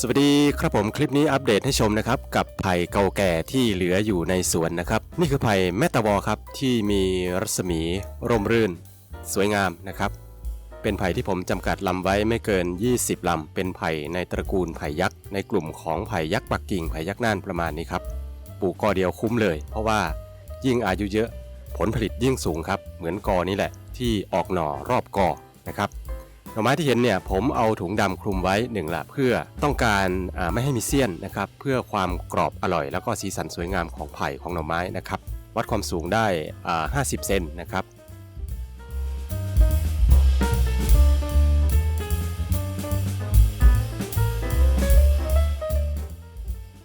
สวัสดีครับผมคลิปนี้อัปเดตให้ชมนะครับกับไผ่เก่าแก่ที่เหลืออยู่ในสวนนะครับ นี่คือไผ่แมตตาวอครับที่มีรัศมีร่มรื่น สวยงามนะครับ เป็นไผ่ที่ผมจำกัดลำไว้ไม่เกิน 20ลำเป็นไผ่ในตระกูลไผ่ยักษ์ในกลุ่มของไผ่ยักษ์ปักกิ่งไผ่ยักษ์น่านประมาณนี้ครับปลูกกอเดียวคุ้มเลย เพราะว่ายิ่งอายุเยอะผลผลิตยิ่งสูงครับ เหมือนกอนี้แหละ ที่ออกหน่อรอบกอนะครับ หน่อไม้ที่เห็นเนี่ยผมเอาถุงดำคลุมไว้หนึ่งละเพื่อต้องการไม่ให้มีเสี้ยนนะครับเพื่อความกรอบอร่อย แล้วก็สีสันสวยงามของไผ่ของหน่อไม้นะครับวัดความสูงได้ 50 เซนนะครับ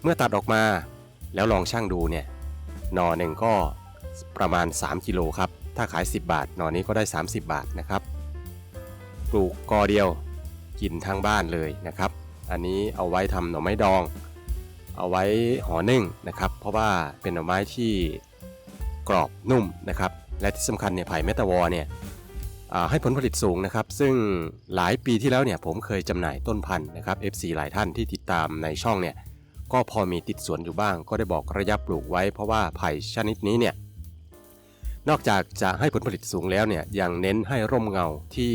เมื่อตัดออกมาแล้วลองช่างดูเนี่ยหน่อหนึ่งก็ประมาณ 3 กิโลครับ ถ้าขาย 10 บาท หน่อนี้ก็ได้ 30 บาทนะครับ ลูกกอเดียวกินทั้งบ้านเลยนะครับ อันนี้เอาไว้ทำหน่อไม้ดอง เอาไว้ห่อนึ่งนะครับ เพราะว่าเป็นหน่อไม้ที่กรอบนุ่มนะครับ และที่สำคัญเนี่ยไผ่เมตาวอเนี่ยให้ผลผลิตสูงนะครับ ซึ่งหลายปีที่แล้วเนี่ยผมเคยจำหน่ายต้นพันธุ์นะครับ FC หลายท่านที่ติดตามในช่องเนี่ยก็พอมีติดสวนอยู่บ้าง ก็ได้บอกระยะปลูกไว้ เพราะว่าไผ่ชนิดนี้เนี่ยนอกจากจะให้ผลผลิตสูงแล้วเนี่ยยังเน้นให้ร่มเงาที่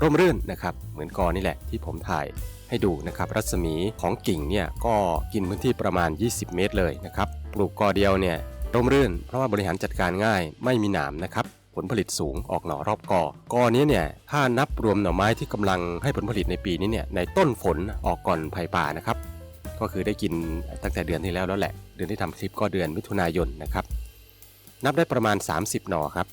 ร่มรื่นนะครับเหมือนกอนี่แหละที่ผมถ่ายให้ดูนะครับรัศมีของกิ่งเนี่ยก็กินพื้นที่ประมาณ 20 เมตรเลยนะครับปลูกกอเดียวเนี่ยร่มรื่น เพราะว่าบริหารจัดการง่ายไม่มีหนามนะครับผลผลิตสูงออกหน่อรอบกอกอนี้เนี่ยถ้านับรวมหน่อไม้ที่กำลังให้ผลผลิตในปีนี้เนี่ยในต้นฝนออกก่อนไผ่ป่านะครับก็คือได้กินตั้งแต่เดือนที่แล้วแล้วแหละ เดือนที่ทำคลิปก็เดือนมิถุนายนนะครับนับได้ประมาณ 30 หน่อครับ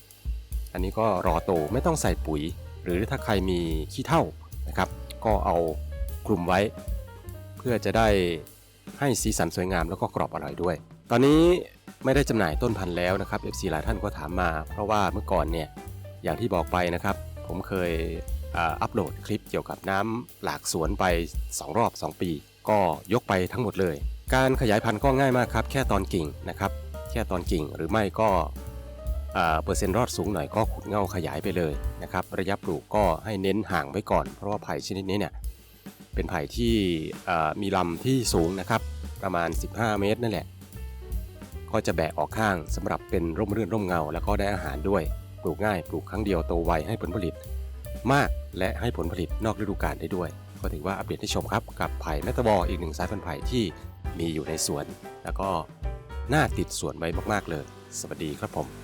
อันนี้ก็รอโตไม่ต้องใส่ปุ๋ย หรือถ้าใครมีขี้เถ้านะครับ ก็เอากลุ่มไว้ เพื่อจะได้ให้สีสันสวยงามแล้วก็กรอบอร่อยด้วย ตอนนี้ไม่ได้จำหน่ายต้นพันธุ์แล้วนะครับ FC หลายท่านก็ถามมา เพราะว่าเมื่อก่อนเนี่ยอย่างที่บอกไปนะครับ ผมเคยอัปโหลดคลิปเกี่ยวกับน้ำหลากสวนไป 2 รอบ 2 ปี ก็ยกไปทั้งหมดเลย การขยายพันธุ์ก็ง่ายมากครับ แค่ตอนกิ่งนะครับ แค่ตอนกิ่งหรือไม่ก็ เปอร์เซ็นต์รอดสูงหน่อยก็ขุดเง่าขยายไปเลยนะครับ ระยะปลูกก็ให้เน้นห่างไว้ก่อน เพราะว่าไผ่ชนิดนี้เนี่ยเป็นไผ่ที่อ่ามีลำที่สูงนะครับ ประมาณ 15 เมตรนั่นแหละ ก็จะแบะออกข้างสำหรับเป็นร่มรื่นร่มเงา แล้วก็ได้อาหารด้วย ปลูกง่าย ปลูกครั้งเดียวโตไวให้ผลผลิต มากและให้ผลผลิตนอกฤดูกาลได้ด้วย ก็ถือว่าอัปเดตให้ชมครับกับไผ่แมตตาบออีกหนึ่งสายพันธุ์ไผ่ที่มีอยู่ในสวน แล้วก็น่าติดสวนไว้มากๆเลย สวัสดีครับผม